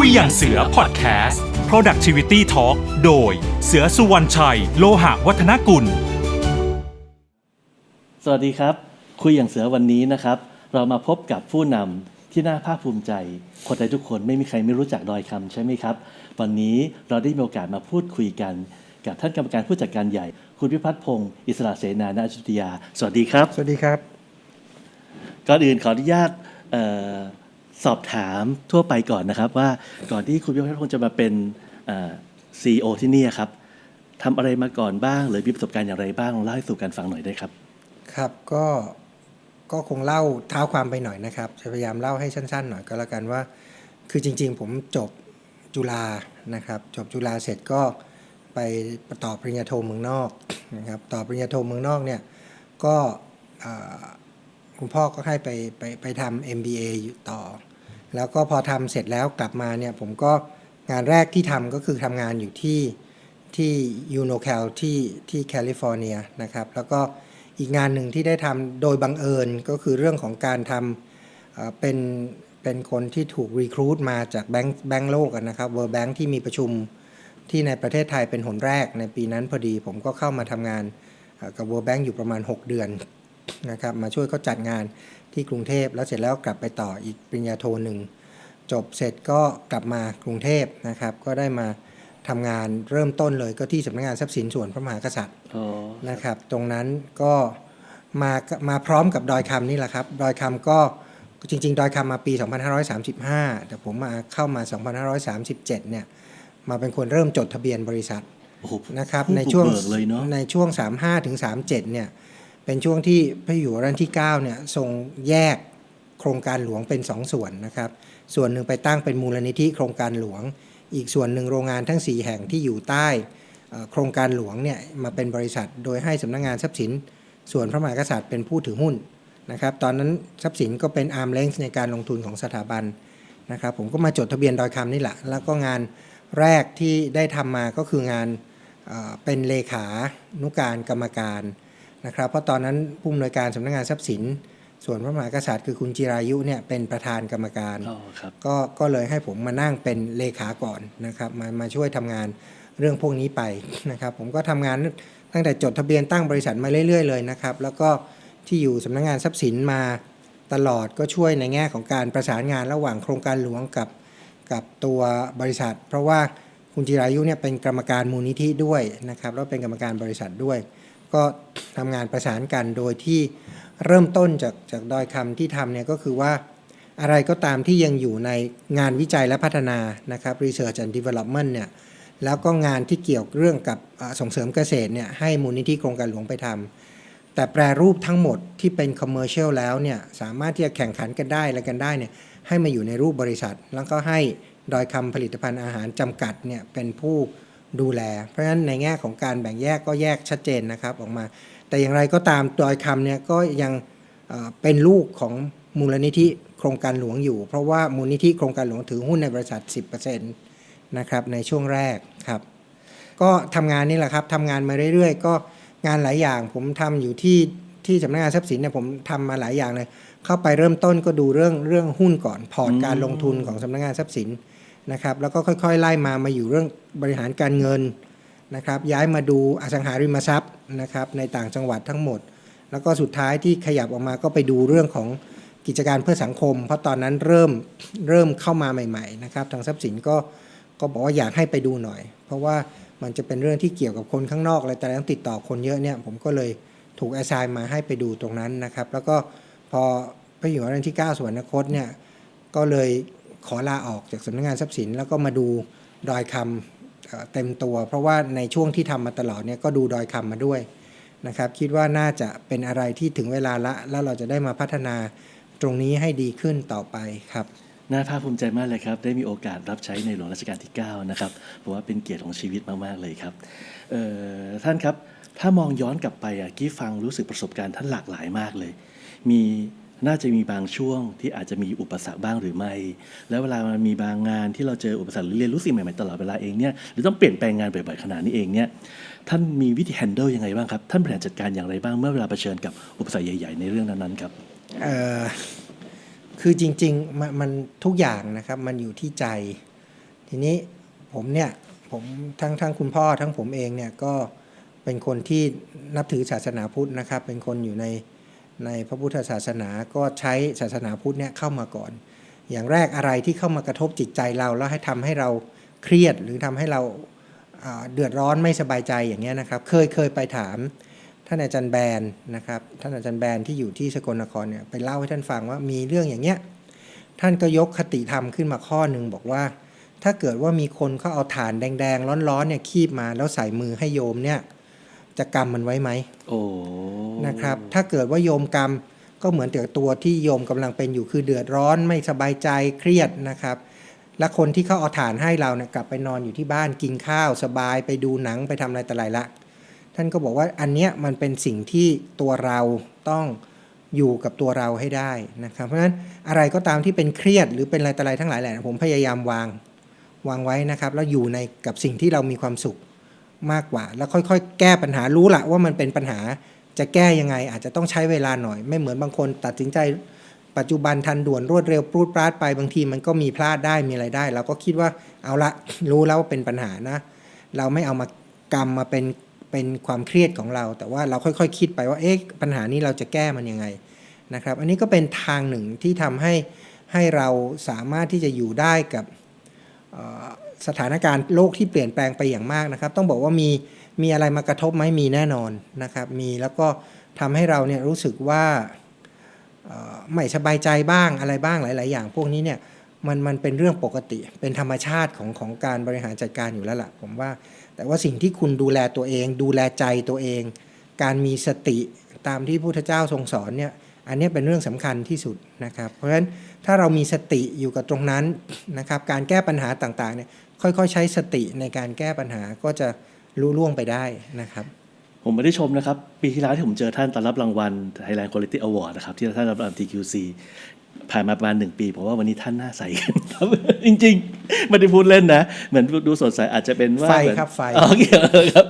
คุยอย่างเสือพอดแคสต์ productivity talk โดยเสือสุวรรณชัย โลหะวัฒนกุล สวัสดีครับ คุยอย่างเสือวันนี้นะครับ เรามาพบกับผู้นำที่น่าภาคภูมิใจ คนไทยทุกคนไม่มีใครไม่รู้จักดอยคำใช่ไหมครับ วันนี้เราได้มีโอกาสมาพูดคุยกัน กับท่านกรรมการผู้จัดการใหญ่ คุณพิพัฒน์พงศ์อิสระเสนาณอยุธยา สวัสดีครับ สวัสดีครับ ก่อนอื่นขออนุญาตเออ สอบถามทั่วไปก่อนนะครับว่าก่อนที่คุณพิพัฒน์พงศ์จะมาเป็นซีอีโอที่นี่ครับทำอะไรมาก่อนบ้าง หรือมีประสบการณ์อย่างไรบ้างลองเล่าให้สู่กันฟังหน่อยได้ครับ ครับก็ก็คงเล่าเท้าความไปหน่อยนะครับจะพยายามเล่าให้สั้นๆหน่อยก็แล้วกันว่า คือจริง ๆ ผมจบจุฬานะครับ จบจุฬาเสร็จก็ไปต่อปริญญาโทเมืองนอกนะครับต่อปริญญาโทเมืองนอกเนี่ยก็คุณพ่อก็ให้ไปไปไปทำ MBA อยู่ต่อ แล้วก็พอทำเสร็จแล้วกลับมาเนี่ยผมก็งานแรกที่ทำก็คือทำงานอยู่ที่ที่ยูโนแคลที่ที่แคลิฟอร์เนียนะครับ แล้วก็อีกงานหนึ่งที่ได้ทำโดยบังเอิญก็คือเรื่องของการทำเเป็นเป็นคนที่ถูกรีครูดมาจากแบงค์แบงค์โลกนะครับเวิร์แบงค์ที่มีประชุมที่ในประเทศไทยเป็นหนแรกในปีนั้นพอดี ผมก็เข้ามาทำงานกับ World Bank อยู่ประมาณ 6 เดือนนะครับมาช่วยเขาจัดงาน ที่กรุงเทพแล้วเสร็จแล้วกลับไปต่ออีกปริญญาโทหนึ่งจบเสร็จก็กลับมากรุงเทพนะครับ ก็ได้มาทำงานเริ่มต้นเลยก็ที่สำนักงานทรัพย์สินส่วนพระมหากษัตริย์อ๋อนะครับ ตรงนั้นก็มามาพร้อมกับดอยคำนี่แหละครับ ดอยคำก็จริง ๆ ดอยคำมาปี 2535 แต่ผมมาเข้ามา 2537 เนี่ย มาเป็นคนเริ่มจดทะเบียนบริษัทโอ้โหนะครับผู้ในช่วงบุกเบิกเลยเนาะในช่วง 35ถึง37 เนี่ย เป็นช่วงที่พระอยู่รัชที่9เนี่ยทรงแยกโครงการหลวงเป็น2ส่วนนะครับ ส่วนหนึ่งไปตั้งเป็นมูลนิธิโครงการหลวง อีกส่วนหนึ่งโรงงานทั้ง 4 แห่งที่อยู่ใต้โครงการหลวงเนี่ยมาเป็นบริษัทโดยให้สำนักงานทรัพย์สิน ส่วนพระมหากษัตริย์เป็นผู้ถือหุ้นนะครับ ตอนนั้นทรัพย์สินก็เป็นอาร์มเลนส์ในการลงทุนของสถาบันนะครับ ผมก็มาจดทะเบียนดอยคำนี่แหละ แล้วก็งานแรกที่ได้ทำมาก็คืองานเอ่อเป็นเลขานุการกรรมการ นะครับเพราะตอนนั้นผู้อำนวยการสำนักงานทรัพย์สิน ส่วนพระมหากษัตริย์คือคุณจิรายุเนี่ยเป็นประธานกรรมการอ๋อครับก็ก็เลยให้ผมมานั่งเป็นเลขาก่อนนะครับมามาช่วยทำงานเรื่องพวกนี้ไปนะครับ ผมก็ทำงานตั้งแต่จดทะเบียนตั้งบริษัทมาเรื่อย ๆเลยนะครับ แล้วก็ที่อยู่สำนักงานทรัพย์สินมาตลอดก็ช่วยในแง่ของการประสานงานระหว่างโครงการหลวงกับกับตัวบริษัท เพราะว่าคุณจิรายุเนี่ยเป็นกรรมการมูลนิธิด้วยนะครับแล้วเป็นกรรมการบริษัทด้วย ก็ทำงานประสานกันโดยที่เริ่มต้นจากจากดอยคำที่ทำเนี่ยก็คือว่าอะไรก็ตามที่ยังอยู่ในงานวิจัยและพัฒนานะครับ Research and Development เนี่ยแล้วก็งานที่เกี่ยวเรื่องกับส่งเสริมเกษตรเนี่ยให้มูลนิธิโครงการหลวงไปทำแต่แปรรูปทั้งหมดที่เป็น commercial แล้วเนี่ยสามารถที่จะแข่งขันกันได้อะกันได้เนี่ยให้มาอยู่ในรูปบริษัท แล้วก็ให้ดอยคำผลิตภัณฑ์อาหารจำกัดเนี่ยเป็นผู้ ดูแล เพราะฉะนั้นในแง่ของการแบ่งแยกก็แยกชัดเจนนะครับออกมา แต่อย่างไรก็ตามดอยคำเนี่ยก็ยังเอ่อเป็นลูกของมูลนิธิโครงการหลวงอยู่ เพราะว่ามูลนิธิโครงการหลวงถือหุ้นในบริษัท 10%นะครับในช่วงแรกครับ ก็ทำงานนี่แหละครับทำงานมาเรื่อยๆ ก็งานหลายอย่างผมทำอยู่ที่ที่สำนักงานทรัพย์สินเนี่ยผมทำมาหลายอย่างเลย เข้าไปเริ่มต้นก็ดูเรื่องเรื่องหุ้นก่อนพอร์ตการลงทุนของสำนักงานทรัพย์สิน นะครับแล้วก็ค่อยๆไล่มามาอยู่เรื่องบริหารการเงินนะครับย้ายมาดูอสังหาริมทรัพย์นะครับในต่างจังหวัดทั้งหมด แล้วก็สุดท้ายที่ขยับออกมาก็ไปดูเรื่องของกิจการเพื่อสังคม เพราะตอนนั้นเริ่มเริ่มเข้ามาใหม่ๆนะครับทางทรัพย์สินก็ก็บอกว่าอยากให้ไปดูหน่อย เพราะว่ามันจะเป็นเรื่องที่เกี่ยวกับคนข้างนอกอะไรแต่ต้องติดต่อคนเยอะเนี่ยผมก็เลยถูกแอสไซน์มาให้ไปดูตรงนั้นนะครับแล้วก็พอพระอยู่หัวรัชกาลที่ 9สวรรคตเนี่ยก็เลย ขอลาออกจากสำนักงานทรัพย์สิน แล้วก็มาดูดอยคำเต็มตัว เพราะว่าในช่วงที่ทำมาตลอดเนี่ยก็ดูดอยคำมาด้วยนะครับคิดว่าน่าจะเป็นอะไรที่ถึงเวลาละ แล้วเราจะได้มาพัฒนาตรงนี้ให้ดีขึ้นต่อไปครับน่าภาคภูมิใจมากเลยครับ ได้มีโอกาสรับใช้ในหลวงรัชกาลที่ 9 นะครับผมว่าเป็นเกียรติของชีวิตมาก ๆ เลยครับท่านครับ ถ้ามองย้อนกลับไปอะกี้ฟังรู้สึกประสบการณ์ท่านหลากหลายมากเลย มี น่าจะมีบางช่วงที่อาจจะมีอุปสรรคบ้างหรือไม่ แล้วเวลามันมีบางงานที่เราเจออุปสรรคหรือเรียนรู้สิ่งใหม่ๆตลอดเวลาเองเนี่ยหรือต้องเปลี่ยนแปลงงานบ่อยๆขนาดนี้เองเนี่ยท่านมีวิธี handle ยังไงบ้างครับ ท่านบริหารจัดการอย่างไรบ้างเมื่อเวลาเผชิญกับอุปสรรคใหญ่ๆในเรื่องนั้นๆครับเอ่อคือจริงๆมมันทุกอย่างนะครับมันอยู่ที่ใจ ทีนี้ผมเนี่ยผมทั้งทั้งคุณพ่อทั้งผมเองเนี่ยก็เป็นคนที่นับถือศาสนาพุทธนะครับ เป็นคนอยู่ใน ในพระพุทธศาสนาก็ใช้ศาสนาพุทธเนี่ยเข้ามาก่อน อย่างแรกอะไรที่เข้ามากระทบจิตใจเราแล้วให้ทำให้เราเครียดหรือทำให้เราเดือดร้อนไม่สบายใจอย่างเงี้ยนะครับ เคยเคยไปถามท่านอาจารย์แบนนะครับท่านอาจารย์แบนที่อยู่ที่สกลนครเนี่ยไปเล่าให้ท่านฟังว่ามีเรื่องอย่างเงี้ยท่านก็ยกคติธรรมขึ้นมาข้อหนึ่งบอกว่า ถ้าเกิดว่ามีคนเขาเอาถ่านแดงๆ ร้อนๆเนี่ยคีบมาแล้วใส่มือให้โยมเนี่ย จะกรรมมันไว้ไหมโอ้นะครับ ถ้าเกิดว่าโยมกรรมก็เหมือนแต่ตัวที่โยมกำลังเป็นอยู่คือเดือดร้อนไม่สบายใจเครียดนะครับ และคนที่เขาเอาถ่านให้เราเนี่ยกลับไปนอนอยู่ที่บ้านกินข้าวสบายไปดูหนังไปทำอะไรแต่ไรละ ท่านก็บอกว่าอันเนี้ยมันเป็นสิ่งที่ตัวเราต้องอยู่กับตัวเราให้ได้นะครับ เพราะฉะนั้นอะไรก็ตามที่เป็นเครียดหรือเป็นอะไรต่ออะไรทั้งหลายแหละผมพยายามวางวางไว้นะครับ แล้วอยู่ในกับสิ่งที่เรามีความสุข มากกว่า แล้วค่อยๆ แก้ปัญหารู้ละว่ามันเป็นปัญหาจะแก้ยังไง อาจจะต้องใช้เวลาหน่อย ไม่เหมือนบางคนตัดสินใจปัจจุบันทันด่วนรวดเร็วปรูดปราดไปบางทีมันก็มีพลาดได้มีอะไรได้เราก็คิดว่าเอาละรู้แล้วว่าเป็นปัญหานะ เราไม่เอามากรรมมาเป็นเป็นความเครียดของเรา แต่ว่าเราค่อยๆคิดไปว่าเอ๊ะปัญหานี้เราจะแก้มันยังไงนะครับ อันนี้ก็เป็นทางหนึ่งที่ทำให้ให้เราสามารถที่จะอยู่ได้กับ สถานการณ์โลกที่เปลี่ยนแปลงไปอย่างมากนะครับ ต้องบอกว่ามีมีอะไรมากระทบไหมมีแน่นอนนะครับ มีแล้วก็ทำให้เราเนี่ยรู้สึกว่าไม่สบายใจบ้างอะไรบ้างหลาย ๆ อย่าง พวกนี้เนี่ยมันมันเป็นเรื่องปกติ เป็นธรรมชาติของของการบริหารจัดการอยู่แล้วล่ะผมว่า แต่ว่าสิ่งที่คุณดูแลตัวเอง ดูแลใจตัวเอง การมีสติตามที่พระพุทธเจ้าทรงสอนเนี่ยอันนี้เป็นเรื่องสำคัญที่สุดนะครับ เพราะฉะนั้นถ้าเรามีสติอยู่กับตรงนั้นนะครับ การแก้ปัญหาต่าง ๆ เนี่ย ค่อยๆ ใช้สติในการแก้ปัญหาก็จะรู้ล่วงไปได้นะครับ ผมไม่ได้ชมนะครับ ปีที่แล้วที่ผมเจอท่านตอนรับรางวัล Thailand Quality Award นะครับ ที่ท่านรับรางวัล TQC ผ่านมาประมาณหนึ่งปีผมว่าวันนี้ท่านหน้าใสขึ้นครับ จริงๆไม่ได้พูดเล่นนะ เหมือนดูสดใสอาจจะเป็นว่าไฟเหมือนครับไฟอ๋อโอเคครับ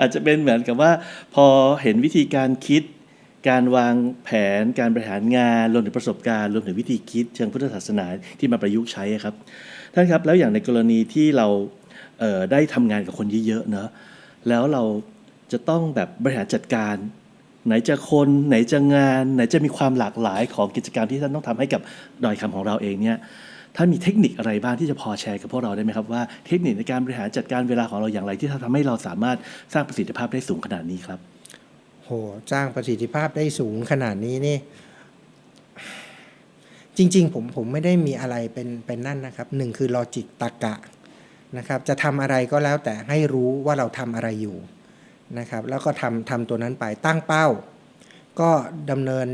อาจจะเป็นเหมือนกับว่า พอเห็นวิธีการคิด การวางแผนการบริหารงานรวมถึงประสบการณ์รวมถึงวิธีคิดเชิงพุทธศาสนาที่มาประยุกต์ใช้อะครับ ท่านครับแล้วอย่างในกรณีที่เราเได้ทำงานกับคนเยอะๆเนอะแล้วเราจะต้องแบบบริหารจัดการ ไหนจะคนไหนจะงาน ไหนจะมีความหลากหลายของกิจกรรมที่ท่านต้องทำให้กับดอยคำของเราเองเนี่ยท่านมีเทคนิคอะไรบ้างที่จะพอแชร์กับพวกเราได้ไหมครับว่าเทคนิคในการบริหารจัดการเวลาของเราอย่างไร ที่ทำให้เราสามารถสร้างประสิทธิภาพได้สูงขนาดนี้ครับโหจ้างประสิทธิภาพได้สูงขนาดนี้นี่ จริง ๆ ผมผมไม่ได้มีอะไรเป็นเป็นนั่นนะครับหนึ่งคือลอจิกตรกะนะครับ จะทำอะไรก็แล้วแต่ให้รู้ว่าเราทำอะไรอยู่นะครับ แล้วก็ทำทำตัวนั้นไปตั้งเป้า ก็ดำเนิน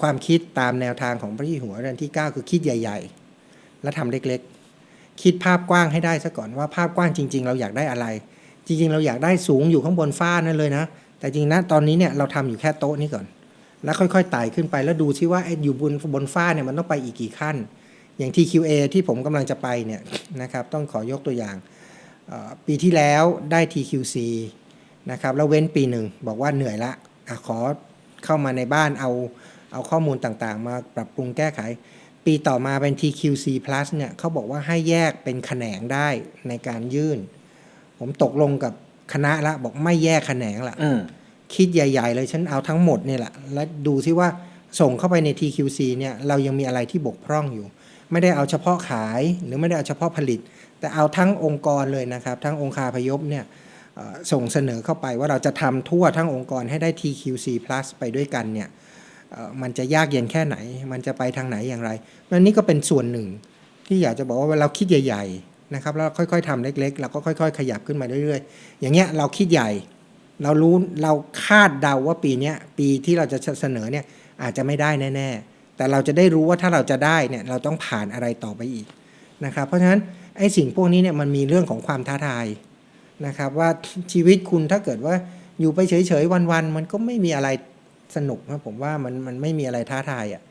ความคิดตามแนวทางของพระที่หัวเรัชกาลที่ 9 คือคิดใหญ่ ๆ และทำเล็กๆ คิดภาพกว้างให้ได้ซะก่อนว่าภาพกว้างจริง ๆ เราอยากได้อะไร จริง ๆ เราอยากได้สูงอยู่ข้างบนฟ้านั่นเลยนะ แต่จริงนะตอนนี้เนี่ยเราทำอยู่แค่โต๊ะนี้ก่อน แล้วค่อยๆไต่ขึ้นไปแล้วดูซิว่าไอ้อยู่บนบนฟ้าเนี่ยมันต้องไปอีกกี่ขั้น อย่าง TQA ที่ผมกำลังจะไปเนี่ยนะครับต้องขอยกตัวอย่างปีที่แล้วได้ TQC นะครับแล้วเว้นปีหนึ่งบอกว่าเหนื่อยละอะขอเข้ามาในบ้านเอาเอาข้อมูลต่างๆ มาปรับปรุงแก้ไข ปีต่อมาเป็น TQC plus เนี่ยเขาบอกว่าให้แยกเป็นแขนงได้ในการยื่น ผมตกลงกับคณะละบอกไม่แยกแขนงละ คิดใหญ่ ๆ เลยฉันเอาทั้งหมดเนี่ยแหละ และดูซิว่าส่งเข้าไปใน TQC เนี่ยเรายังมีอะไรที่บกพร่องอยู่ ไม่ได้เอาเฉพาะขายหรือไม่ได้เอาเฉพาะผลิต แต่เอาทั้งองค์กรเลยนะครับ ทั้งองค์คาพยพเนี่ยส่งเสนอเข้าไปว่าเราจะทำทั่วทั้งองค์กรให้ได้ TQC plus ไปด้วยกันเนี่ยมันจะยากเย็นแค่ไหน มันจะไปทางไหนอย่างไรอันนี้ก็เป็นส่วนหนึ่ง ที่อยากจะบอกว่าเราคิดใหญ่ ๆ นะครับ แล้วค่อยๆทำเล็กๆเราก็ค่อย ๆ ขยับขึ้นมาเรื่อยๆ อย่างเงี้ยเราคิดใหญ่ เรารู้เราคาดเดาว่าปีนี้ปีที่เราจะเสนอเนี่ยอาจจะไม่ได้แน่ ๆ แต่เราจะได้รู้ว่าถ้าเราจะได้เนี่ยเราต้องผ่านอะไรต่อไปอีกนะครับเพราะฉะนั้นไอ้สิ่งพวกนี้เนี่ยมันมีเรื่องของความท้าทายนะครับว่าชีวิตคุณถ้าเกิดว่าอยู่ไปเฉยๆวันๆมันก็ไม่มีอะไรสนุกนะผมว่ามันมันไม่มีอะไรท้าทายอะ่ะ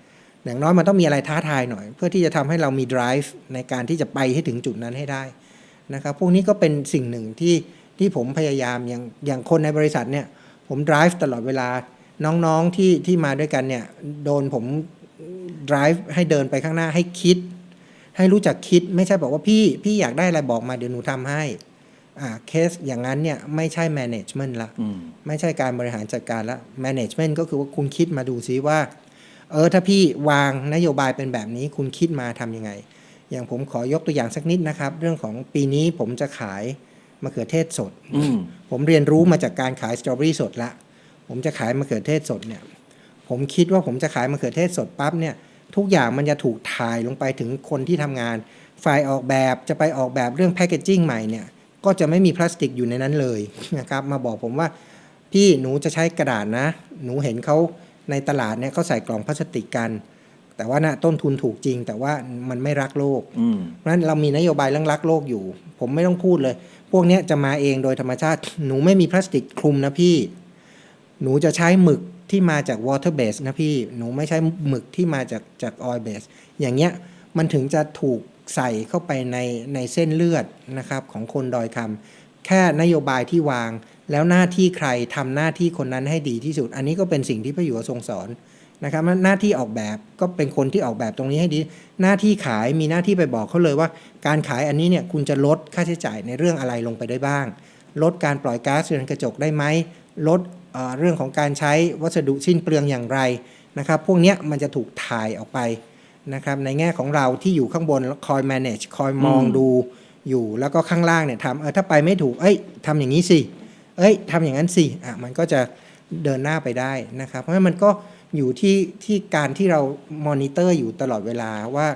อย่างน้อยมันต้องมีอะไรท้าทายหน่อย เพื่อที่จะทำให้เรามี drive ในการที่จะไปให้ถึงจุดนั้นให้ได้นะครับพวกนี้ก็เป็นสิ่งหนึ่งที่ ที่ผมพยายามอย่างอย่างคนในบริษัทเนี่ยผม drive ตลอดเวลาน้องๆที่ที่มาด้วยกันเนี่ยโดนผม drive ให้เดินไปข้างหน้าให้คิด ให้รู้จักคิดไม่ใช่บอกว่าพี่พี่อยากได้อะไรบอกมาเดี๋ยวหนูทำให้อ่าเคสอย่างนั้นเนี่ยไม่ใช่ management ละอืมไม่ใช่การบริหารจัดการละ management ก็คือว่าคุณคิดมาดูซิว่า เออถ้าพี่วางนโยบายเป็นแบบนี้คุณคิดมาทำยังไง อย่างผมขอยกตัวอย่างสักนิดนะครับ เรื่องของปีนี้ผมจะขาย มะเขือเทศสดอืมผมเรียนรู้มาจากการขายสตรอเบอรี่สดละ ผมจะขายมะเขือเทศสดเนี่ย ผมคิดว่าผมจะขายมะเขือเทศสดปั๊บเนี่ย ทุกอย่างมันจะถูกถ่ายลงไปถึงคนที่ทำงาน ฝ่ายออกแบบจะไปออกแบบเรื่องแพคเกจจิ้งใหม่เนี่ย ก็จะไม่มีพลาสติกอยู่ในนั้นเลยนะครับ มาบอกผมว่าพี่หนูจะใช้กระดาษนะ หนูเห็นเขาในตลาดเนี่ยเขาใส่กล่องพลาสติกกัน แต่ว่านะต้นทุนถูกจริง แต่ว่ามันไม่รักโลกอืมเพราะฉะนั้นเรามีนโยบายเรื่องรักโลกอยู่ ผมไม่ต้องพูดเลย พวกเนี้ยจะมาเองโดยธรรมชาติ หนูไม่มีพลาสติกคลุมนะพี่ หนูจะใช้หมึกที่มาจาก water base นะพี่ หนูไม่ใช้หมึกที่มาจากจาก oil base อย่างเงี้ยมันถึงจะถูกใส่เข้าไปในในเส้นเลือดนะครับของคนดอยคำแค่นโยบายที่วาง แล้วหน้าที่ใครทำหน้าที่คนนั้นให้ดีที่สุด อันนี้ก็เป็นสิ่งที่พระอยู่ทรงสอน นะครับหน้าที่ออกแบบก็เป็นคนที่ออกแบบตรงนี้ให้ดี หน้าที่ขายมีหน้าที่ไปบอกเขาเลยว่า การขายอันนี้เนี่ยคุณจะลดค่าใช้จ่ายในเรื่องอะไรลงไปได้บ้าง ลดการปล่อยก๊าซเรือนกระจกได้ไหมลดเอ่อเรื่องของการใช้วัสดุสิ้นเปลืองอย่างไรนะครับ พวกเนี้ยมันจะถูกถ่ายออกไปนะครับในแง่ของเราที่อยู่ข้างบนคอย manage คอยมองอืมดูอยู่แล้วก็ข้างล่างเนี่ยทำเออถ้าไปไม่ถูกเอ้ยทำอย่างนี้สิเอ้ยทำอย่างนั้นสิอะมันก็จะเดินหน้าไปได้นะครับ เพราะฉะนั้นมันก็ อยู่ที่ที่การที่เรามอนิเตอร์อยู่ตลอดเวลาว่า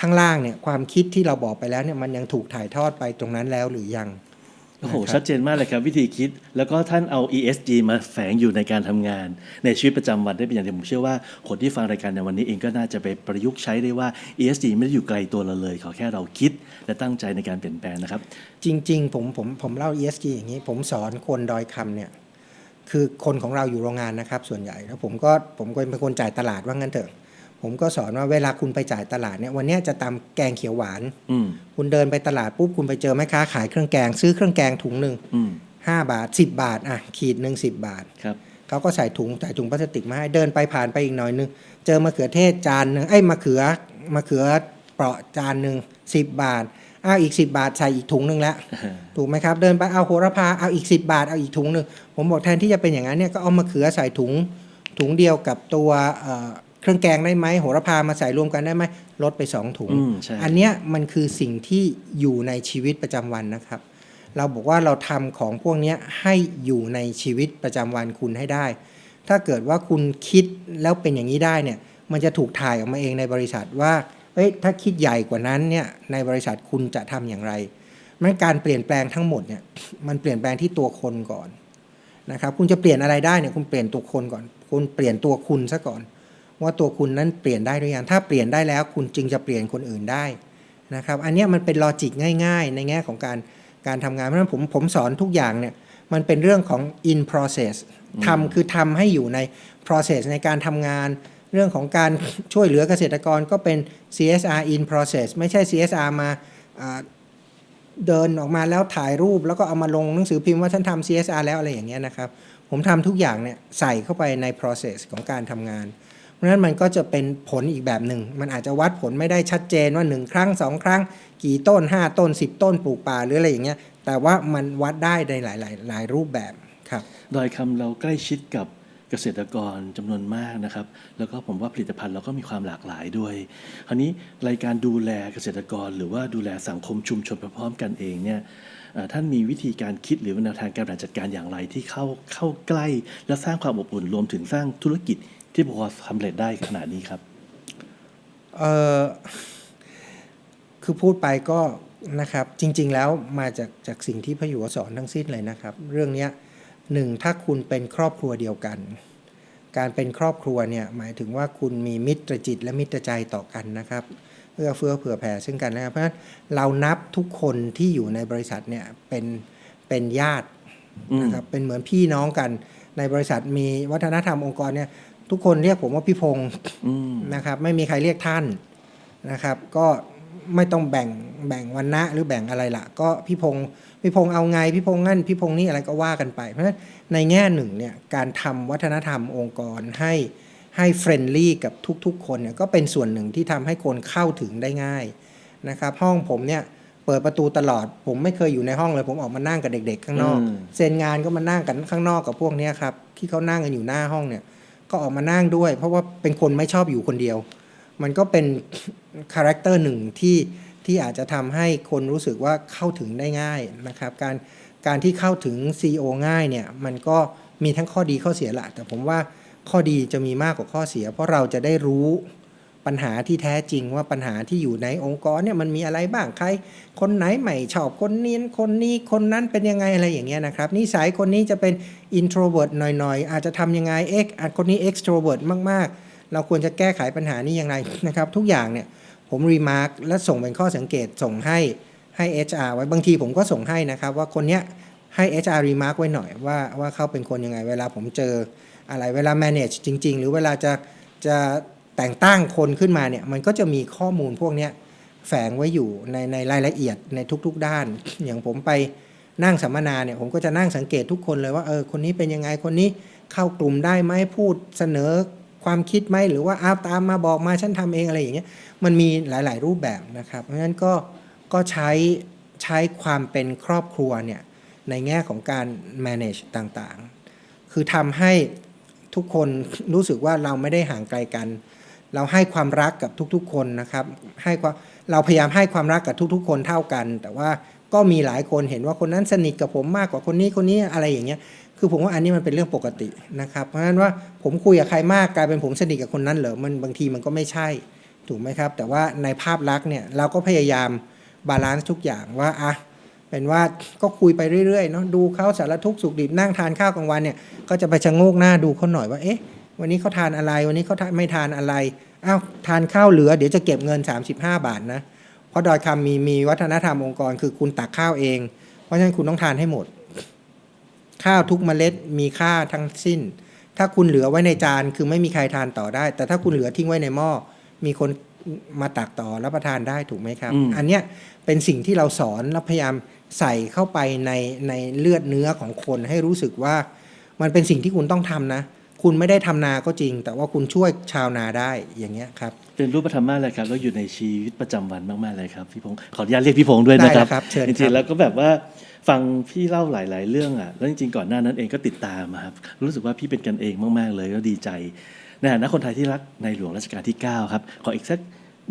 ข้างล่างเนี่ยความคิดที่เราบอกไปแล้วเนี่ยมันยังถูกถ่ายทอดไปตรงนั้นแล้วหรือยังโอ้โหนะครับชัดเจนมากเลยครับวิธีคิด แล้วก็ท่านเอา ESG มาแฝงอยู่ในการทำงาน ในชีวิตประจำวันได้เป็นอย่างดีผมเชื่อว่าคนที่ฟังรายการในวันนี้เองก็น่าจะไปประยุกต์ใช้ได้ว่า ESG ไม่ได้อยู่ไกลตัวเราเลย ขอแค่เราคิดและตั้งใจในการเปลี่ยนแปลงนะครับ จริง ๆ ผมผมผมเล่า ESG อย่างนี้ ผมสอนคนดอยคำเนี่ย คือคนของเราอยู่โรงงานนะครับ ส่วนใหญ่แล้วผมก็ผมก็เป็นคนจ่ายตลาดว่างั้นเถอะ ผมก็สอนว่าเวลาคุณไปจ่ายตลาดเนี่ยวันเนี้ยจะตำแกงเขียวหวานอืมคุณเดินไปตลาดปุ๊บคุณไปเจอแม่ค้าขายเครื่องแกง ซื้อเครื่องแกงถุงหนึ่งอืมห้าบาทสิบบาทอะขีดหนึ่งสิบบาทครับเขาก็ใส่ถุงใส่ถุงพลาสติกมาให้เดินไปผ่านไปอีกหน่อยนึงเจอมะเขือเทศจานหนึ่งไอ้ยมะเขือมะเขือเปราะจานหนึ่งสิบบาท เอาอีกสิบาทใส่อีกถุงหนึ่งแล้วถูกไหมครับ เดินไปเอาโหระพาเอาอีก10บาทเอาอีกถุงหนึ่งผมบอกแทนที่จะเป็นอย่างนั้นเนี่ยก็เอามะเขือใส่ถุงถุงเดียวกับตัวเอ่อเครื่องแกงได้ไหมโหระพามาใส่รวมกันได้ไหมลดไปสองถุงอืมใช่อันเนี้ยมันคือสิ่งที่อยู่ในชีวิตประจำวันนะครับ เราบอกว่าเราทำของพวกเนี้ยให้อยู่ในชีวิตประจำวันคุณให้ได้ ถ้าเกิดว่าคุณคิดแล้วเป็นอย่างนี้ได้เนี่ยมันจะถูกถ่ายออกมาเองในบริษัทว่า เอ้ยถ้าคิดใหญ่กว่านั้นเนี่ยในบริษัทคุณจะทำอย่างไรมันการเปลี่ยนแปลงทั้งหมดเนี่ยมันเปลี่ยนแปลงที่ตัวคนก่อนนะครับคุณจะเปลี่ยนอะไรได้เนี่ยคุณเปลี่ยนตัวคนก่อน คุณเปลี่ยนตัวคุณซะก่อน ว่าตัวคุณนั้นเปลี่ยนได้หรือยังถ้าเปลี่ยนได้แล้วคุณจึงจะเปลี่ยนคนอื่นได้นะครับอันนี้มันเป็นลอจิกง่าย ๆ ในแง่ของการการทำงานเพราะฉะนั้นผมผมสอนทุกอย่างเนี่ยมันเป็นเรื่องของ in process ทำคือทำให้อยู่ใน process ในการทำงาน เรื่องของการช่วยเหลือเกษตรกรก็เป็น CSR in process ไม่ใช่ CSR มาเดินออกมาแล้วถ่ายรูป แล้วก็เอามาลงหนังสือพิมพ์ว่าฉันทำ CSR แล้วอะไรอย่างเงี้ยนะครับ ผมทำทุกอย่างเนี่ยใส่เข้าไปใน process ของการทำงาน เพราะฉะนั้นมันก็จะเป็นผลอีกแบบหนึ่ง มันอาจจะวัดผลไม่ได้ชัดเจนว่า 1 ครั้ง 2 ครั้ง กี่ต้น 5 ต้น 10 ต้นปลูกป่าหรืออะไรอย่างเงี้ยแต่ว่ามันวัดได้ในหลาย ๆ หลายรูปแบบครับดอยคำเราใกล้ชิดกับ เกษตรกรจำนวนมากนะครับ แล้วก็ผมว่าผลิตภัณฑ์เราก็มีความหลากหลายด้วย คราวนี้รายการดูแลเกษตรกร หรือว่าดูแลสังคมชุมชนไปพร้อมกันเองเนี่ยท่านมีวิธีการคิดหรือแนวทางการบริหารจัดการอย่างไรที่เข้าเข้าใกล้ และสร้างความอบอุ่นรวมถึงสร้างธุรกิจที่พอสำเร็จได้ขนาดนี้ครับเออคือพูดไปก็นะครับจริง ๆ แล้วมาจากจากสิ่งที่พระอยู่สอนทั้งสิ้นเลยนะครับ เรื่องเนี้ หนึ่งถ้าคุณเป็นครอบครัวเดียวกัน การเป็นครอบครัวเนี่ยหมายถึงว่าคุณมีมิตรจิตและมิตรใจต่อกันนะครับเอื้อเฟื้อเผื่อแผ่ซึ่งกันและกันเพราะฉะนั้นเรานับทุกคนที่อยู่ในบริษัทเนี่ยเป็นเป็นญาติอืมนะครับเป็นเหมือนพี่น้องกันในบริษัทมีวัฒนธรรมองค์กรเนี่ยทุกคนเรียกผมว่าพี่พงศ์อืมนะครับ ไม่มีใครเรียกท่านนะครับ ก็ ไม่ต้องแบ่งแบ่งวันนะหรือแบ่งอะไรละก็พี่พงศ์พี่พงศ์เอาไงพี่พงศ์นั่นพี่พงศ์นี่อะไรก็ว่ากันไป เพราะฉะนั้นในแง่หนึ่งเนี่ยการทำวัฒนธรรมองค์กรให้ให้เฟรนลี่กับทุกๆ คนเนี่ยก็เป็นส่วนหนึ่งที่ทำให้คนเข้าถึงได้ง่ายนะครับห้องผมเนี่ยเปิดประตูตลอด ผมไม่เคยอยู่ในห้องเลย ผมออกมานั่งกับเด็ก ๆ ข้างนอกอืมเซ็นงานก็มานั่งกันข้างนอกกับพวกเนี้ยครับที่เขานั่งกันอยู่หน้าห้องเนี่ยก็ออกมานั่งด้วย เพราะว่าเป็นคนไม่ชอบอยู่คนเดียว มันก็เป็น คาแรคเตอร์หนึ่งที่ที่อาจจะทำให้คนรู้สึกว่าเข้าถึงได้ง่ายนะครับ การการที่เข้าถึง CEO ง่ายเนี่ยมันก็มีทั้งข้อดีข้อเสียแหละแต่ผมว่าข้อดีจะมีมากกว่าข้อเสีย เพราะเราจะได้รู้ปัญหาที่แท้จริงว่าปัญหาที่อยู่ในองค์กรเนี่ยมันมีอะไรบ้างใคร คนไหนใหม่ชอบคนนี้คนนี้คนนั้นเป็นยังไงอะไรอย่างเงี้ยนะครับนิสัยคนนี้จะเป็น introvert หน่อยๆ อาจจะทำยังไง X อะคนนี้ extrovert มากๆ เราควรจะแก้ไขปัญหานี้ยังไงนะครับ ทุกอย่างเนี่ย ผมรีมาร์กและส่งเป็นข้อสังเกตส่งให้ให้ HR ไว้บางทีผมก็ส่งให้นะครับ ว่าคนเนี้ยให้ HR remark ไว้หน่อยว่าว่าเขาเป็นคนยังไง เวลาผมเจออะไรเวลา manage จริง ๆ หรือเวลาจะจะแต่งตั้งคนขึ้นมาเนี่ยมันก็จะมีข้อมูลพวกเนี้ยแฝงไว้อยู่ในในรายละเอียดในทุก ๆ ด้าน อย่างผมไปนั่งสัมมนาเนี่ยผมก็จะนั่งสังเกตทุกคนเลยว่าเออคนนี้เป็นยังไงคนนี้เข้ากลุ่มได้ไหมพูดเสนอ ความคิดไหมหรือว่าอ้าวตามมาบอกมาฉันทำเองอะไรอย่างเงี้ยมันมีหลาย ๆ รูปแบบนะครับ เพราะฉะนั้นก็ก็ใช้ใช้ความเป็นครอบครัวเนี่ยในแง่ของการ manage ต่างๆ คือทำให้ทุกคนรู้สึกว่าเราไม่ได้ห่างไกลกัน เราให้ความรักกับทุกๆ คนนะครับ ให้ความเราพยายามให้ความรักกับทุก ๆ คนเท่ากัน แต่ว่าก็มีหลายคนเห็นว่าคนนั้นสนิทกับผมมากกว่าคนนี้คนนี้อะไรอย่างเงี้ย คือผมว่าอันนี้มันเป็นเรื่องปกตินะครับ เพราะฉะนั้นว่าผมคุยกับใครมากกลายเป็นผมสนิทกับคนนั้นเหรอมันบางทีมันก็ไม่ใช่ถูกไหมครับ แต่ว่าในภาพลักษณ์เนี่ยเราก็พยายามบาลานซ์ทุกอย่างว่าอะเป็นว่าก็คุยไปเรื่อยๆเนาะดูเขาสารทุกข์สุขดิบนั่งทานข้าวกลางวันเนี่ยก็จะไปชะโงกหน้าดูเขาหน่อยว่าเอ๊ะวันนี้เขาทานอะไรวันนี้เขาไม่ทานอะไรอ้าวทานข้าวเหลือเดี๋ยวจะเก็บเงิน 35 บาทนะเพราะดอยคำมีมีวัฒนธรรมองค์กรคือคุณตักข้าวเอง เพราะฉะนั้นคุณต้องทานให้หมด ข้าวทุกเมล็ดมีค่าทั้งสิ้น ถ้าคุณเหลือไว้ในจานคือไม่มีใครทานต่อได้ แต่ถ้าคุณเหลือทิ้งไว้ในหม้อมีคนมาตักต่อรับประทานได้ถูกไหมครับอืมอันเนี้ยเป็นสิ่งที่เราสอนแล้วพยายามใส่เข้าไปในในเลือดเนื้อของคนให้รู้สึกว่า มันเป็นสิ่งที่คุณต้องทำนะ คุณไม่ได้ทำนาก็จริง แต่ว่าคุณช่วยชาวนาได้อย่างเงี้ยครับเป็นรูปธรรมมากเลยครับแล้วอยู่ในชีวิตประจำวันมากๆเลยครับพี่พงศ์ขออนุญาตเรียกพี่พงศ์ด้วยนะครับได้ครับเชิญครับจริงๆแล้วก็แบบว่า ฟังพี่เล่าหลาย ๆ เรื่องอะแล้วจริงๆก่อนหน้านั้นเองก็ติดตามมาครับรู้สึกว่าพี่เป็นกันเองมาก ๆ เลยแล้วดีใจในฐานะคนไทยที่รักในหลวงรัชกาลที่ 9 ครับ ขออีกสัก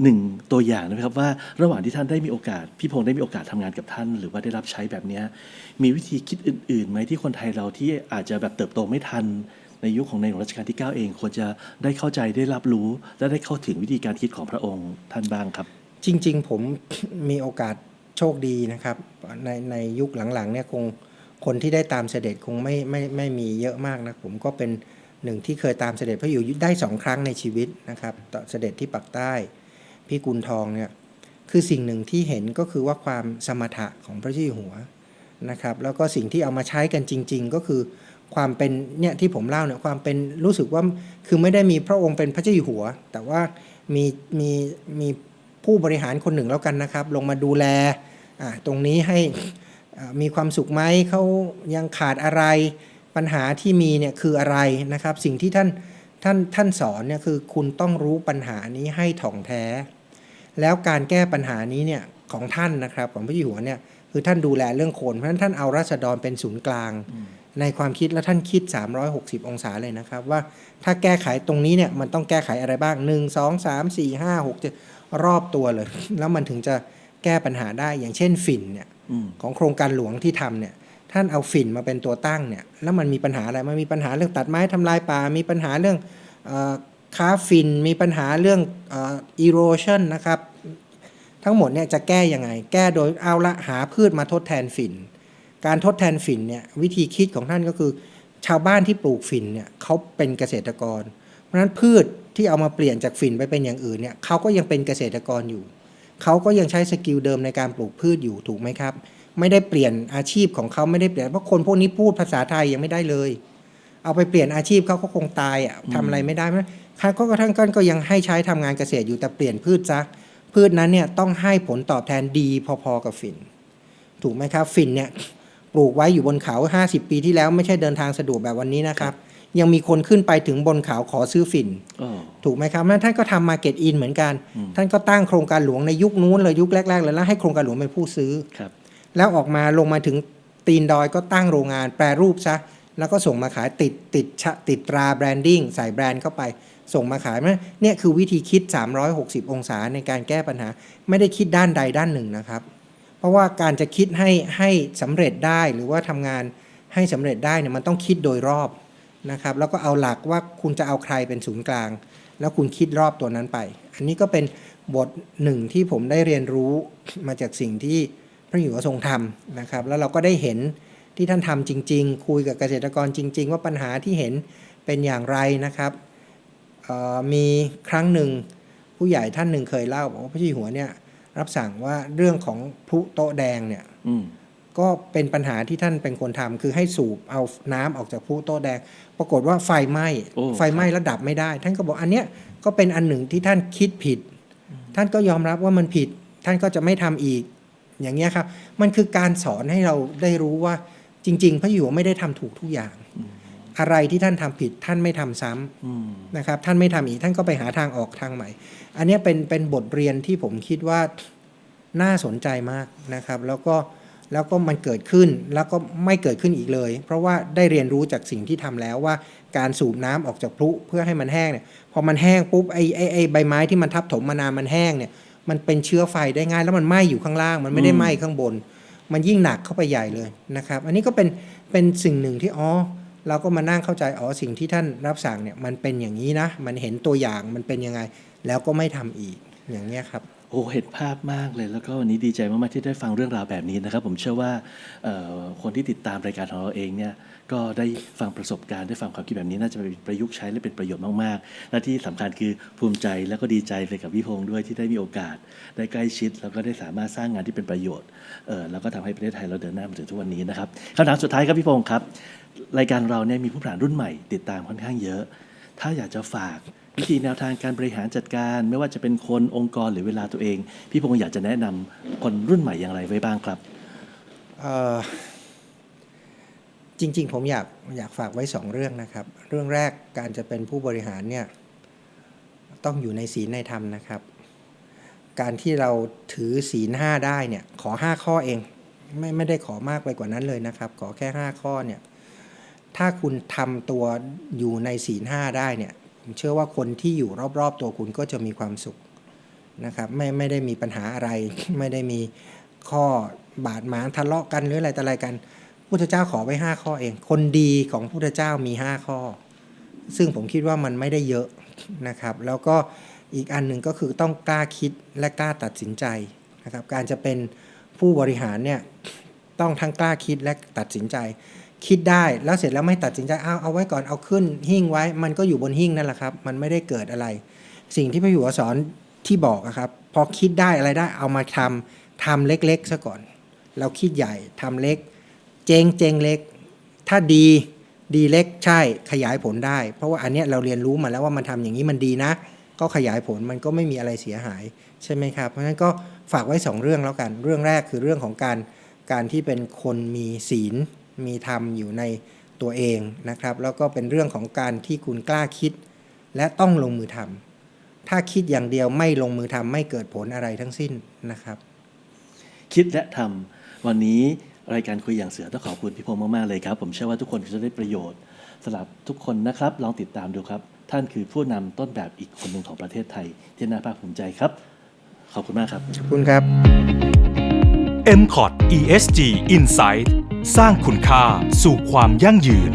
หนึ่งตัวอย่างนะครับว่าระหว่างที่ท่านได้มีโอกาสพี่พงศ์ได้มีโอกาสทำงานกับท่าน หรือว่าได้รับใช้แบบนี้มีวิธีคิดอื่นๆไหมที่คนไทยเราที่อาจจะแบบเติบโตไม่ทัน ในยุคของในหลวงรัชกาลที่ 9 เองควรจะได้เข้าใจได้รับรู้ และได้เข้าถึงวิธีการคิดของพระองค์ท่านบ้างครับ จริง ๆ ผมมีโอกาส โชคดีนะครับ ในในยุคหลังๆเนี่ยคงคนที่ได้ตามเสด็จคงไม่ไม่ไม่มีเยอะมากนะผมก็เป็นหนึ่งที่เคยตามเสด็จพระอยู่ได้สองครั้งในชีวิตนะครับต่อเสด็จที่ปักใต้พี่กุลทองเนี่ยคือสิ่งหนึ่งที่เห็นก็คือว่าความสมถะของพระเจ้าอยู่หัวนะครับแล้วก็สิ่งที่เอามาใช้กันจริง ๆ ก็คือความเป็นเนี่ยที่ผมเล่าเนี่ยความเป็นรู้สึกว่าคือไม่ได้มีพระองค์เป็นพระเจ้าอยู่หัว แต่ว่ามีมีมี ผู้บริหารคนหนึ่งแล้วกันนะครับ ลงมาดูแลตรงนี้ให้มีความสุขไหมเขายังขาดอะไรปัญหาที่มีเนี่ยคืออะไรนะครับ สิ่งที่ท่านท่านท่านสอนเนี่ยคือคุณต้องรู้ปัญหานี้ให้ถ่องแท้ แล้วการแก้ปัญหานี้เนี่ยของท่านนะครับของพระเจ้าอยู่หัวเนี่ยคือท่านดูแลเรื่องคนเพราะฉะนั้นท่านเอาราษฎรเป็นศูนย์กลาง ในความคิดแล้วท่านคิด 360 องศาเลยนะครับ ว่าถ้าแก้ไขตรงนี้เนี่ยมันต้องแก้ไขอะไรบ้าง 1 2 3 4 5 6 7 รอบตัวเลย แล้วมันถึงจะแก้ปัญหาได้อย่างเช่นฝิ่นเนี่ยอืมของโครงการหลวงที่ทำเนี่ยท่านเอาฝิ่นมาเป็นตัวตั้งเนี่ยแล้วมันมีปัญหาอะไรมันมีปัญหาเรื่องตัดไม้ทำลายป่ามีปัญหาเรื่องเออค้าฝิ่นมีปัญหาเรื่องเอ่อ erosion นะครับทั้งหมดเนี่ยจะแก้ยังไง แก้โดยเอาละหาพืชมาทดแทนฝิ่น การทดแทนฝิ่นเนี่ยวิธีคิดของท่านก็คือ ชาวบ้านที่ปลูกฝิ่นเนี่ยเขาเป็นเกษตรกร เพราะฉะนั้นพืชที่เอามาเปลี่ยนจากฝิ่นไปเป็นอย่างอื่นเนี่ยเขาก็ยังเป็นเกษตรกรอยู่เขาก็ยังใช้สกิลเดิมในการปลูกพืชอยู่ถูกไหมครับ ไม่ได้เปลี่ยนอาชีพของเขาไม่ได้เปลี่ยนเพราะคนพวกนี้พูดภาษาไทยยังไม่ได้เลย เอาไปเปลี่ยนอาชีพเขาก็คงตายอะทำอะไรไม่ได้ไหมท่านก็กระทั่งกันก็ยังให้ใช้ทำงานเกษตรอยู่แต่เปลี่ยนพืชซะพืชนั้นเนี่ยต้องให้ผลตอบแทนดีพอๆกับฝิ่นถูกไหมครับฝิ่นเนี่ย ปลูกไว้อยู่บนเขา 50 ปีที่แล้วไม่ใช่เดินทางสะดวกแบบวันนี้นะครับ ยังมีคนขึ้นไปถึงบนเขาขอซื้อฝิ่นโอ้ถูกไหมครับนั่นท่านก็ทำมาเก็ตอินเหมือนกันอืมท่านก็ตั้งโครงการหลวงในยุคนู้นเลยยุคแรก ๆ เลยแล้วให้โครงการหลวงเป็นผู้ซื้อครับแล้วออกมาลงมาถึงตีนดอยก็ตั้งโรงงานแปรรูปซะแล้วก็ส่งมาขายติดติดชะติดตราแบรนดิ้งใส่แบรนด์เข้าไป ส่งมาขายมันเนี่ยคือวิธีคิด 360 องศาในการแก้ปัญหา ไม่ได้คิดด้านใดด้านหนึ่งนะครับเพ ราะว่าการจะคิดให้ให้สำเร็จได้หรือว่าทำงานให้สำเร็จได้เนี่ยมันต้องคิดโดยรอบนะครับ แล้วก็เอาหลักว่าคุณจะเอาใครเป็นศูนย์กลาง แล้วคุณคิดรอบตัวนั้นไป อันนี้ก็เป็นบทหนึ่งที่ผมได้เรียนรู้มาจากสิ่งที่พระอยู่หัวทรงทำนะครับ แล้วเราก็ได้เห็นที่ท่านทำจริง ๆ คุยกับเกษตรกรจริง ๆ ว่าปัญหาที่เห็นเป็นอย่างไรนะครับมีครั้งหนึ่งผู้ใหญ่ท่านหนึ่งเคยเล่าบอกว่าพระเจ้าอยู่หัวเนี่ย รับสั่งว่าเรื่องของพลุโต๊ะแดงเนี่ยอืมก็เป็นปัญหาที่ท่านเป็นคนทำคือให้สูบเอาน้ำออกจากพลุโต๊ะแดง ปรากฏว่าไฟไหม้โอ้ไฟไหม้แล้วดับไม่ได้ ท่านก็บอกอันเนี้ยก็เป็นอันหนึ่งที่ท่านคิดผิด ท่านก็ยอมรับว่ามันผิด ท่านก็จะไม่ทำอีก อย่างเงี้ยครับ มันคือการสอนให้เราได้รู้ว่าจริง ๆ พระอยู่หัวไม่ได้ทำถูกทุกอย่าง อะไรที่ท่านทำผิดท่านไม่ทำซ้ำอืมนะครับท่านไม่ทำอีกท่านก็ไปหาทางออกทางใหม่ อันเนี้ยเป็นเป็นบทเรียนที่ผมคิดว่าน่าสนใจมากนะครับ แล้วก็แล้วก็มันเกิดขึ้นแล้วก็ไม่เกิดขึ้นอีกเลย เพราะว่าได้เรียนรู้จากสิ่งที่ทำแล้วว่าการสูบน้ำออกจากพลุเพื่อให้มันแห้งเนี่ยพอมันแห้งปุ๊บไอ้ไอ้ไอ้ใบไม้ที่มันทับถมมานานมันแห้งเนี่ยมันเป็นเชื้อไฟได้ง่าย แล้วมันไหม้อยู่ข้างล่าง มันไม่ได้ไหม้ข้างบน มันยิ่งหนักเข้าไปใหญ่เลยนะครับ อันนี้ก็เป็นเป็นสิ่งหนึ่งที่อ๋อ เราก็มานั่งเข้าใจอ๋อสิ่งที่ท่านรับสั่งเนี่ยมันเป็นอย่างนี้นะ มันเห็นตัวอย่างมันเป็นยังไง แล้วก็ไม่ทำอีกอย่างเนี้ยครับโอ้เห็นภาพมากเลย แล้วก็วันนี้ดีใจมาก ๆ ที่ได้ฟังเรื่องราวแบบนี้นะครับ ผมเชื่อว่าคนที่ติดตามรายการของเราเองเนี่ยก็ได้ฟังประสบการณ์ได้ฟังความคิดแบบนี้น่าจะไปประยุกต์ใช้และเป็นประโยชน์มากๆ และที่สำคัญคือภูมิใจแล้วก็ดีใจไปกับพี่พงษ์ด้วยที่ได้มีโอกาส ได้ใกล้ชิด แล้วก็ได้สามารถสร้างงานที่เป็นประโยชน์แล้วก็ทำให้ประเทศไทยเราเดินหน้ามาถึงทุกวันนี้นะครับคำถามสุดท้ายครับพี่พงษ์ครับ รายการเราเนี่ยมีผู้บริหารรุ่นใหม่ติดตามค่อนข้างเยอะ ถ้าอยากจะฝากวิธีแนวทางการบริหารจัดการ ไม่ว่าจะเป็นคนองค์กรหรือเวลาตัวเอง พี่พงษ์อยากจะแนะนำคนรุ่นใหม่อย่างไรไว้บ้างครับจริง ๆ ผมอยากอยากฝากไว้สองเรื่องนะครับ เรื่องแรกการจะเป็นผู้บริหารเนี่ยต้องอยู่ในศีลในธรรมนะครับ การที่เราถือศีลห้าได้เนี่ยขอห้าข้อเอง ไม่ไม่ได้ขอมากไปกว่านั้นเลยนะครับ ขอแค่ห้าข้อเนี่ย ถ้าคุณทำตัวอยู่ในศีลห้าได้เนี่ยผมเชื่อว่าคนที่อยู่รอบๆ ตัวคุณก็จะมีความสุขนะครับไม่ไม่ได้มีปัญหาอะไร ไม่ได้มีข้อบาดหมางทะเลาะกันหรืออะไรต่ออะไรกันพุทธเจ้าขอไว้ห้าข้อเอง คนดีของพุทธเจ้ามีห้าข้อ ซึ่งผมคิดว่ามันไม่ได้เยอะนะครับ แล้วก็อีกอันหนึ่งก็คือต้องกล้าคิดและกล้าตัดสินใจนะครับ การจะเป็นผู้บริหารเนี่ยต้องทั้งกล้าคิดและตัดสินใจ คิดได้แล้วเสร็จแล้วไม่ตัดสินใจเอาเอาไว้ก่อนเอาขึ้นหิ้งไว้ มันก็อยู่บนหิ้งนั่นแหละครับ มันไม่ได้เกิดอะไร สิ่งที่พระอยู่สอนที่บอกครับ พอคิดได้อะไรได้เอามาทำทำเล็กๆซะก่อน เราคิดใหญ่ทำเล็ก เจงเจงเล็ก ถ้าดีดีเล็กใช่ขยายผลได้ เพราะว่าอันเนี้ยเราเรียนรู้มาแล้วว่ามันทำอย่างนี้มันดีนะ ก็ขยายผลมันก็ไม่มีอะไรเสียหายใช่ไหมครับ เพราะฉะนั้นก็ฝากไว้สองเรื่องแล้วกัน เรื่องแรกคือเรื่องของการการที่เป็นคนมีศีล มีธรรมอยู่ในตัวเองนะครับ แล้วก็เป็นเรื่องของการที่คุณกล้าคิด และต้องลงมือทำถ้าคิดอย่างเดียวไม่ลงมือทำไม่เกิดผลอะไรทั้งสิ้นนะครับ คิดและทำวันนี้รายการคุยอย่างเสือต้องขอบคุณพี่พงษ์มากๆเลยครับ ผมเชื่อว่าทุกคนจะได้ประโยชน์สำหรับทุกคนนะครับ ลองติดตามดูครับ ท่านคือผู้นำต้นแบบอีกคนหนึ่งของประเทศไทย ที่น่าภาคภูมิใจครับ ขอบคุณมากครับขอบคุณครับ m c o t ESG Insight สร้างคุณค่าสู่ความยั่งยืน